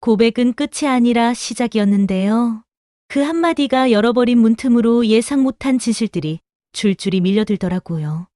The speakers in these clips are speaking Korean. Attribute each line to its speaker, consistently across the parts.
Speaker 1: 고백은 끝이 아니라 시작이었는데요. 그 한마디가 열어버린 문틈으로 예상 못한 진실들이 줄줄이 밀려들더라고요.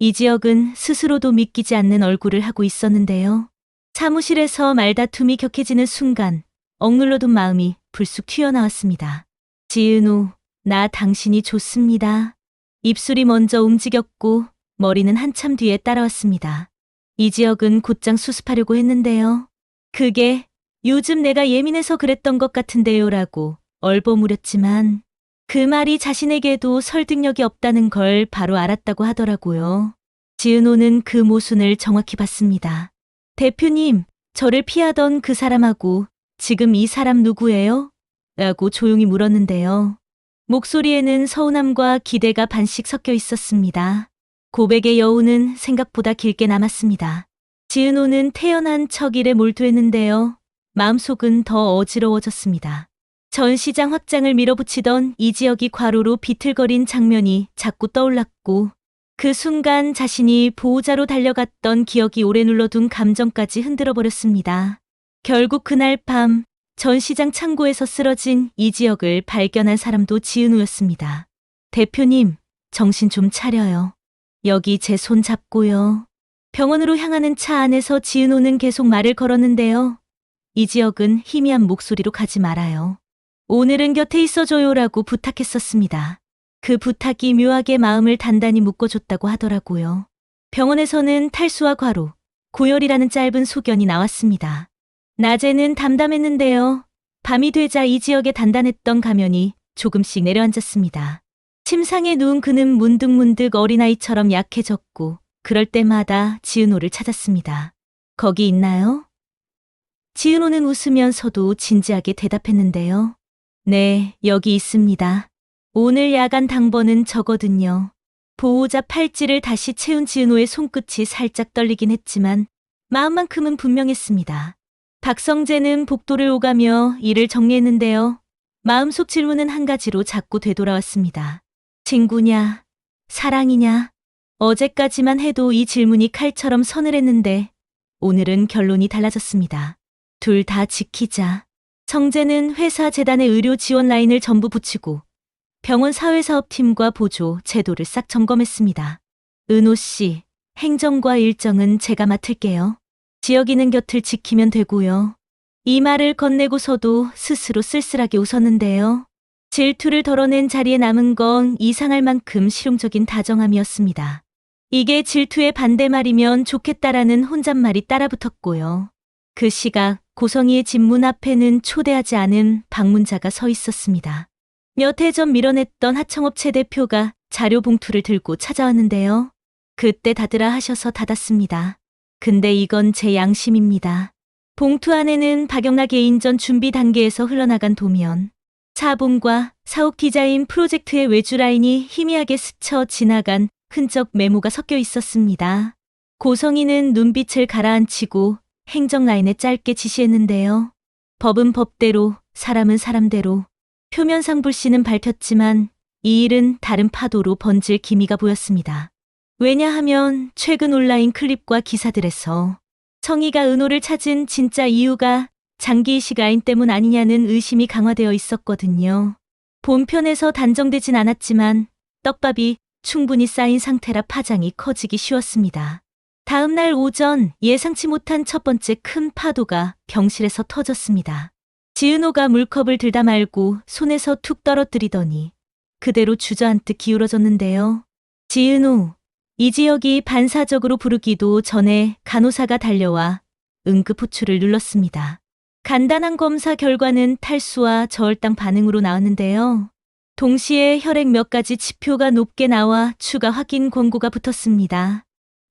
Speaker 1: 이지혁은 스스로도 믿기지 않는 얼굴을 하고 있었는데요. 사무실에서 말다툼이 격해지는 순간 억눌러둔 마음이 불쑥 튀어나왔습니다. 지은우, 나 당신이 좋습니다. 입술이 먼저 움직였고 머리는 한참 뒤에 따라왔습니다. 이지혁은 곧장 수습하려고 했는데요. 그게 요즘 내가 예민해서 그랬던 것 같은데요 라고 얼버무렸지만 그 말이 자신에게도 설득력이 없다는 걸 바로 알았다고 하더라고요. 지은호는 그 모순을 정확히 봤습니다. 대표님, 저를 피하던 그 사람하고 지금 이 사람 누구예요? 라고 조용히 물었는데요. 목소리에는 서운함과 기대가 반씩 섞여 있었습니다. 고백의 여운은 생각보다 길게 남았습니다. 지은호는 태연한 척 일에 몰두했는데요. 마음속은 더 어지러워졌습니다. 전시장 확장을 밀어붙이던 이 지역이 과로로 비틀거린 장면이 자꾸 떠올랐고 그 순간 자신이 보호자로 달려갔던 기억이 오래 눌러둔 감정까지 흔들어 버렸습니다. 결국 그날 밤 전시장 창고에서 쓰러진 이 지역을 발견한 사람도 지은우였습니다. 대표님, 정신 좀 차려요. 여기 제 손 잡고요. 병원으로 향하는 차 안에서 지은호는 계속 말을 걸었는데요. 이 지역은 희미한 목소리로 가지 말아요. 오늘은 곁에 있어줘요라고 부탁했었습니다. 그 부탁이 묘하게 마음을 단단히 묶어줬다고 하더라고요. 병원에서는 탈수와 과로, 고열이라는 짧은 소견이 나왔습니다. 낮에는 담담했는데요. 밤이 되자 이 지역에 단단했던 가면이 조금씩 내려앉았습니다. 침상에 누운 그는 문득문득 어린아이처럼 약해졌고 그럴 때마다 지은호를 찾았습니다. 거기 있나요? 지은호는 웃으면서도 진지하게 대답했는데요. 네, 여기 있습니다. 오늘 야간 당번은 저거든요. 보호자 팔찌를 다시 채운 지은호의 손끝이 살짝 떨리긴 했지만 마음만큼은 분명했습니다. 박성재는 복도를 오가며 일을 정리했는데요. 마음속 질문은 한 가지로 자꾸 되돌아왔습니다. 친구냐? 사랑이냐? 어제까지만 해도 이 질문이 칼처럼 서늘했는데 오늘은 결론이 달라졌습니다. 둘 다 지키자. 성재는 회사 재단의 의료 지원 라인을 전부 붙이고 병원 사회사업팀과 보조, 제도를 싹 점검했습니다. 은호 씨, 행정과 일정은 제가 맡을게요. 지역이는 곁을 지키면 되고요. 이 말을 건네고서도 스스로 쓸쓸하게 웃었는데요. 질투를 덜어낸 자리에 남은 건 이상할 만큼 실용적인 다정함이었습니다. 이게 질투의 반대말이면 좋겠다라는 혼잣말이 따라붙었고요. 그 시각 고성이의 집 문 앞에는 초대하지 않은 방문자가 서 있었습니다. 몇 해 전 밀어냈던 하청업체 대표가 자료 봉투를 들고 찾아왔는데요. 그때 닫으라 하셔서 닫았습니다. 근데 이건 제 양심입니다. 봉투 안에는 박영락 개인전 준비 단계에서 흘러나간 도면, 차봉과 사옥 디자인 프로젝트의 외주 라인이 희미하게 스쳐 지나간 흔적 메모가 섞여 있었습니다. 고성이는 눈빛을 가라앉히고 행정 라인에 짧게 지시했는데요. 법은 법대로, 사람은 사람대로, 표면상 불씨는 밝혔지만 이 일은 다른 파도로 번질 기미가 보였습니다. 왜냐하면 최근 온라인 클립과 기사들에서 청이가 은호를 찾은 진짜 이유가 장기이식 아인 때문 아니냐는 의심이 강화되어 있었거든요. 본편에서 단정되진 않았지만 떡밥이 충분히 쌓인 상태라 파장이 커지기 쉬웠습니다. 다음 날 오전 예상치 못한 첫 번째 큰 파도가 병실에서 터졌습니다. 지은호가 물컵을 들다 말고 손에서 툭 떨어뜨리더니 그대로 주저앉듯 기울어졌는데요. 지은호, 이 지역이 반사적으로 부르기도 전에 간호사가 달려와 응급 호출을 눌렀습니다. 간단한 검사 결과는 탈수와 저혈당 반응으로 나왔는데요. 동시에 혈액 몇 가지 지표가 높게 나와 추가 확인 권고가 붙었습니다.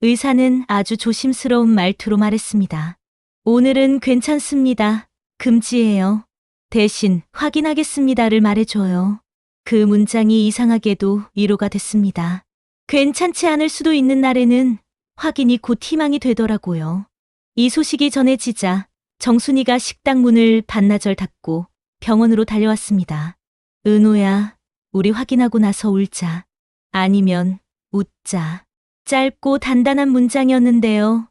Speaker 1: 의사는 아주 조심스러운 말투로 말했습니다. 오늘은 괜찮습니다. 금지예요. 대신 확인하겠습니다를 말해줘요. 그 문장이 이상하게도 위로가 됐습니다. 괜찮지 않을 수도 있는 날에는 확인이 곧 희망이 되더라고요. 이 소식이 전해지자 정순이가 식당 문을 반나절 닫고 병원으로 달려왔습니다. 은호야, 우리 확인하고 나서 울자. 아니면 웃자. 짧고 단단한 문장이었는데요.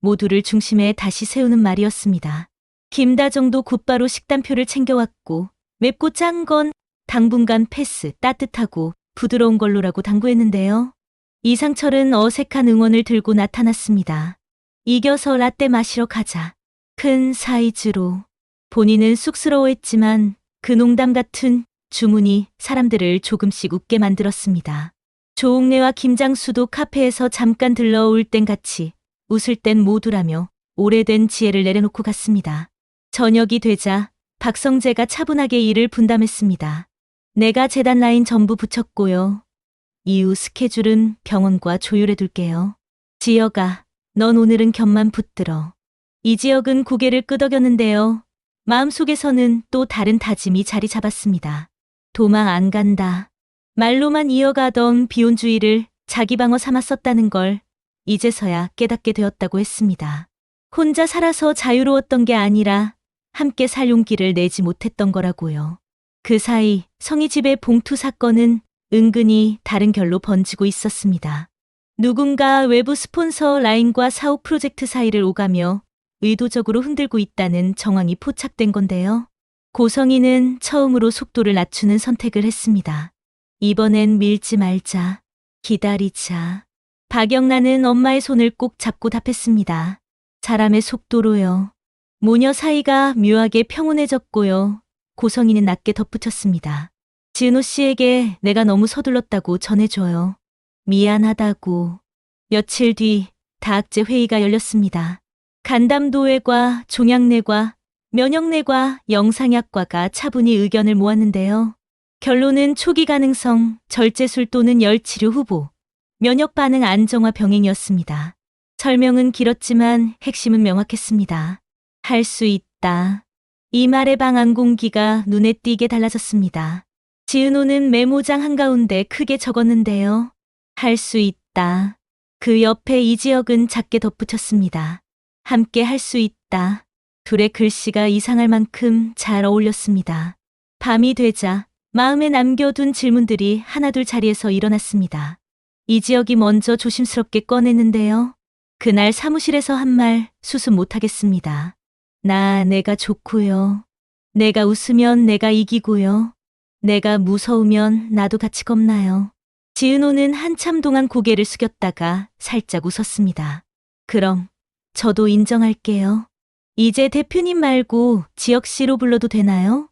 Speaker 1: 모두를 중심에 다시 세우는 말이었습니다. 김다정도 곧바로 식단표를 챙겨왔고 맵고 짠 건 당분간 패스 따뜻하고 부드러운 걸로라고 당부했는데요. 이상철은 어색한 응원을 들고 나타났습니다. 이겨서 라떼 마시러 가자. 큰 사이즈로. 본인은 쑥스러워했지만 그 농담 같은 주문이 사람들을 조금씩 웃게 만들었습니다. 조옥래와 김장수도 카페에서 잠깐 들러올 땐 같이 웃을 땐 모두라며 오래된 지혜를 내려놓고 갔습니다. 저녁이 되자 박성재가 차분하게 일을 분담했습니다. 내가 재단 라인 전부 붙였고요. 이후 스케줄은 병원과 조율해 둘게요. 지혁아, 넌 오늘은 곁만 붙들어. 이지혁은 고개를 끄덕였는데요. 마음속에서는 또 다른 다짐이 자리 잡았습니다. 도망 안 간다. 말로만 이어가던 비혼주의를 자기 방어 삼아 썼다는 걸 이제서야 깨닫게 되었다고 했습니다. 혼자 살아서 자유로웠던 게 아니라 함께 살 용기를 내지 못했던 거라고요. 그 사이 성희 집의 봉투 사건은 은근히 다른 결로 번지고 있었습니다. 누군가 외부 스폰서 라인과 사업 프로젝트 사이를 오가며 의도적으로 흔들고 있다는 정황이 포착된 건데요. 고성희는 처음으로 속도를 낮추는 선택을 했습니다. 이번엔 밀지 말자. 기다리자. 박영란은 엄마의 손을 꼭 잡고 답했습니다. 사람의 속도로요. 모녀 사이가 묘하게 평온해졌고요. 고성희는 낮게 덧붙였습니다. 지은호 씨에게 내가 너무 서둘렀다고 전해줘요. 미안하다고. 며칠 뒤 다학제 회의가 열렸습니다. 간담도회과 종양내과 면역내과 영상약과가 차분히 의견을 모았는데요. 결론은 초기 가능성, 절제술 또는 열 치료 후보, 면역 반응 안정화 병행이었습니다. 설명은 길었지만 핵심은 명확했습니다. 할 수 있다. 이 말의 방안 공기가 눈에 띄게 달라졌습니다. 지은호는 메모장 한가운데 크게 적었는데요. 할 수 있다. 그 옆에 이지혁은 작게 덧붙였습니다. 함께 할 수 있다. 둘의 글씨가 이상할 만큼 잘 어울렸습니다. 밤이 되자 마음에 남겨둔 질문들이 하나둘 자리에서 일어났습니다. 이지혁이 먼저 조심스럽게 꺼냈는데요. 그날 사무실에서 한 말 수습 못하겠습니다. 나 내가 좋고요. 내가 웃으면 내가 이기고요. 내가 무서우면 나도 같이 겁나요. 지은호는 한참 동안 고개를 숙였다가 살짝 웃었습니다. 그럼 저도 인정할게요. 이제 대표님 말고 지혁 씨로 불러도 되나요?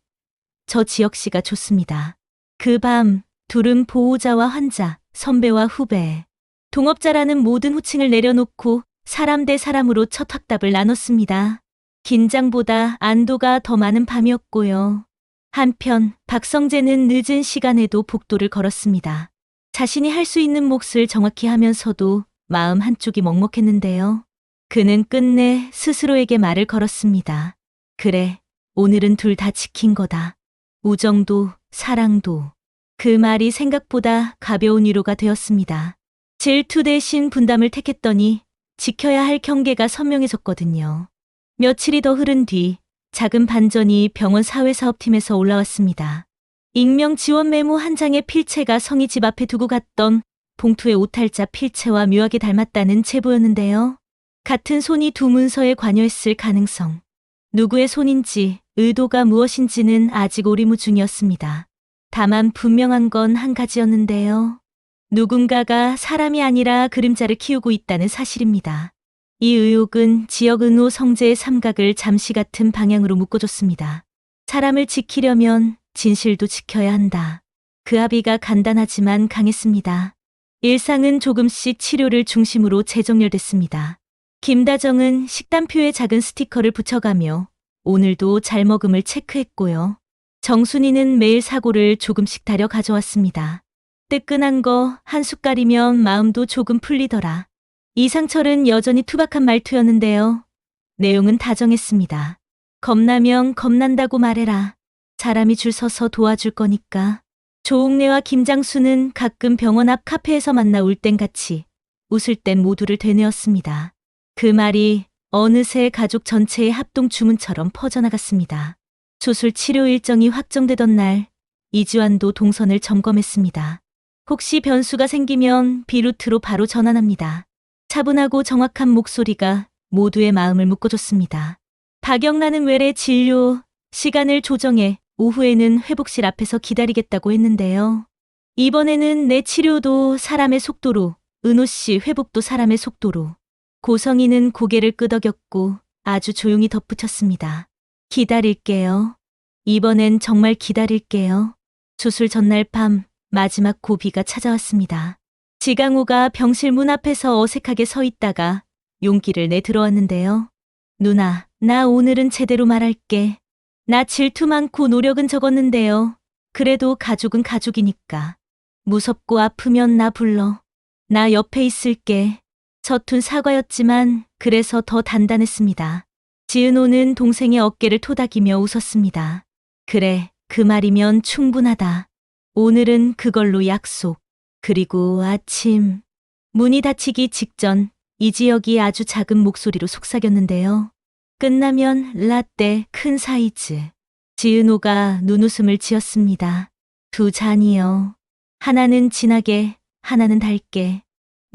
Speaker 1: 저 지혁 씨가 좋습니다. 그 밤 둘은 보호자와 환자, 선배와 후배, 동업자라는 모든 호칭을 내려놓고 사람 대 사람으로 첫 확답을 나눴습니다. 긴장보다 안도가 더 많은 밤이었고요. 한편 박성재는 늦은 시간에도 복도를 걸었습니다. 자신이 할 수 있는 몫을 정확히 하면서도 마음 한쪽이 먹먹했는데요. 그는 끝내 스스로에게 말을 걸었습니다. 그래, 오늘은 둘 다 지킨 거다. 우정도, 사랑도. 그 말이 생각보다 가벼운 위로가 되었습니다. 질투 대신 분담을 택했더니 지켜야 할 경계가 선명해졌거든요. 며칠이 더 흐른 뒤 작은 반전이 병원 사회사업팀에서 올라왔습니다. 익명 지원 메모 한 장의 필체가 성희 집 앞에 두고 갔던 봉투의 오탈자 필체와 묘하게 닮았다는 제보였는데요. 같은 손이 두 문서에 관여했을 가능성. 누구의 손인지 의도가 무엇인지는 아직 오리무중이었습니다. 다만 분명한 건 한 가지였는데요. 누군가가 사람이 아니라 그림자를 키우고 있다는 사실입니다. 이 의혹은 지역 은호 성재의 삼각을 잠시 같은 방향으로 묶어줬습니다. 사람을 지키려면 진실도 지켜야 한다. 그 합의가 간단하지만 강했습니다. 일상은 조금씩 치료를 중심으로 재정렬됐습니다. 김다정은 식단표에 작은 스티커를 붙여가며 오늘도 잘 먹음을 체크했고요. 정순이는 매일 사고를 조금씩 다려 가져왔습니다. 뜨끈한 거 한 숟갈이면 마음도 조금 풀리더라. 이상철은 여전히 투박한 말투였는데요. 내용은 다정했습니다. 겁나면 겁난다고 말해라. 사람이 줄 서서 도와줄 거니까. 조옥래와 김장수는 가끔 병원 앞 카페에서 만나 울 땐 같이 웃을 땐 모두를 되뇌었습니다. 그 말이 어느새 가족 전체의 합동 주문처럼 퍼져나갔습니다. 수술 치료 일정이 확정되던 날 이주환도 동선을 점검했습니다. 혹시 변수가 생기면 비루트로 바로 전환합니다. 차분하고 정확한 목소리가 모두의 마음을 묶어줬습니다. 박영란은 외래 진료 시간을 조정해 오후에는 회복실 앞에서 기다리겠다고 했는데요. 이번에는 내 치료도 사람의 속도로, 은호 씨 회복도 사람의 속도로. 고성이는 고개를 끄덕였고 아주 조용히 덧붙였습니다. 기다릴게요. 이번엔 정말 기다릴게요. 수술 전날 밤 마지막 고비가 찾아왔습니다. 지강호가 병실 문 앞에서 어색하게 서 있다가 용기를 내 들어왔는데요. 누나, 나 오늘은 제대로 말할게. 나 질투 많고 노력은 적었는데요. 그래도 가족은 가족이니까. 무섭고 아프면 나 불러. 나 옆에 있을게. 서툰 사과였지만 그래서 더 단단했습니다. 지은호는 동생의 어깨를 토닥이며 웃었습니다. 그래, 그 말이면 충분하다. 오늘은 그걸로 약속. 그리고 아침. 문이 닫히기 직전 이지혁이 아주 작은 목소리로 속삭였는데요. 끝나면 라떼 큰 사이즈. 지은호가 눈웃음을 지었습니다. 두 잔이요. 하나는 진하게, 하나는 달게.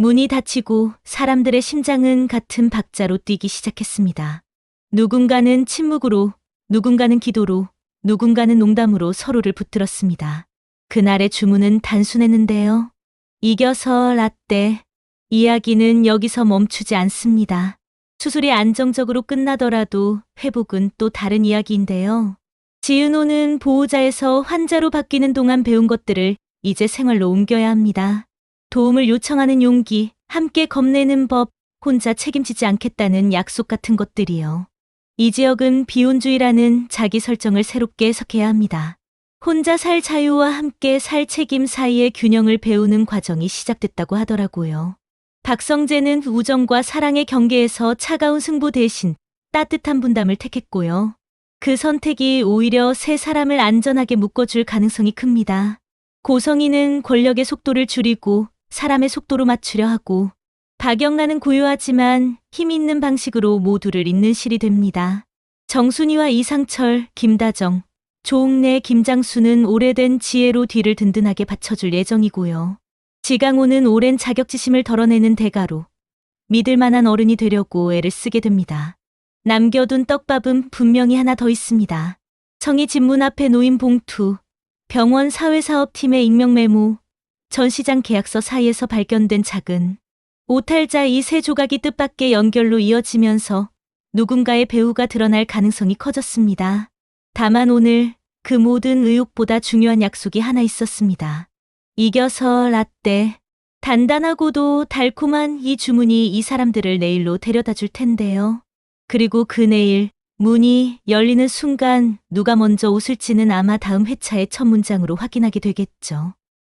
Speaker 1: 문이 닫히고 사람들의 심장은 같은 박자로 뛰기 시작했습니다. 누군가는 침묵으로, 누군가는 기도로, 누군가는 농담으로 서로를 붙들었습니다. 그날의 주문은 단순했는데요. 이겨서 라떼. 이야기는 여기서 멈추지 않습니다. 수술이 안정적으로 끝나더라도 회복은 또 다른 이야기인데요. 지은호는 보호자에서 환자로 바뀌는 동안 배운 것들을 이제 생활로 옮겨야 합니다. 도움을 요청하는 용기, 함께 겁내는 법, 혼자 책임지지 않겠다는 약속 같은 것들이요. 이 지역은 비혼주의라는 자기 설정을 새롭게 해석해야 합니다. 혼자 살 자유와 함께 살 책임 사이의 균형을 배우는 과정이 시작됐다고 하더라고요. 박성재는 우정과 사랑의 경계에서 차가운 승부 대신 따뜻한 분담을 택했고요. 그 선택이 오히려 세 사람을 안전하게 묶어줄 가능성이 큽니다. 고성이는 권력의 속도를 줄이고 사람의 속도로 맞추려 하고 박영란은 고요하지만 힘 있는 방식으로 모두를 잇는 실이 됩니다. 정순이와 이상철, 김다정, 조옥래, 김장수는 오래된 지혜로 뒤를 든든하게 받쳐줄 예정이고요. 지강호는 오랜 자격지심을 덜어내는 대가로 믿을 만한 어른이 되려고 애를 쓰게 됩니다. 남겨둔 떡밥은 분명히 하나 더 있습니다. 청이 집문 앞에 놓인 봉투, 병원 사회사업팀의 익명메모, 전시장 계약서 사이에서 발견된 작은 오탈자 이 세 조각이 뜻밖의 연결로 이어지면서 누군가의 배우가 드러날 가능성이 커졌습니다. 다만 오늘 그 모든 의혹보다 중요한 약속이 하나 있었습니다. 이겨서 라떼. 단단하고도 달콤한 이 주문이 이 사람들을 내일로 데려다 줄 텐데요. 그리고 그 내일 문이 열리는 순간 누가 먼저 웃을지는 아마 다음 회차의 첫 문장으로 확인하게 되겠죠.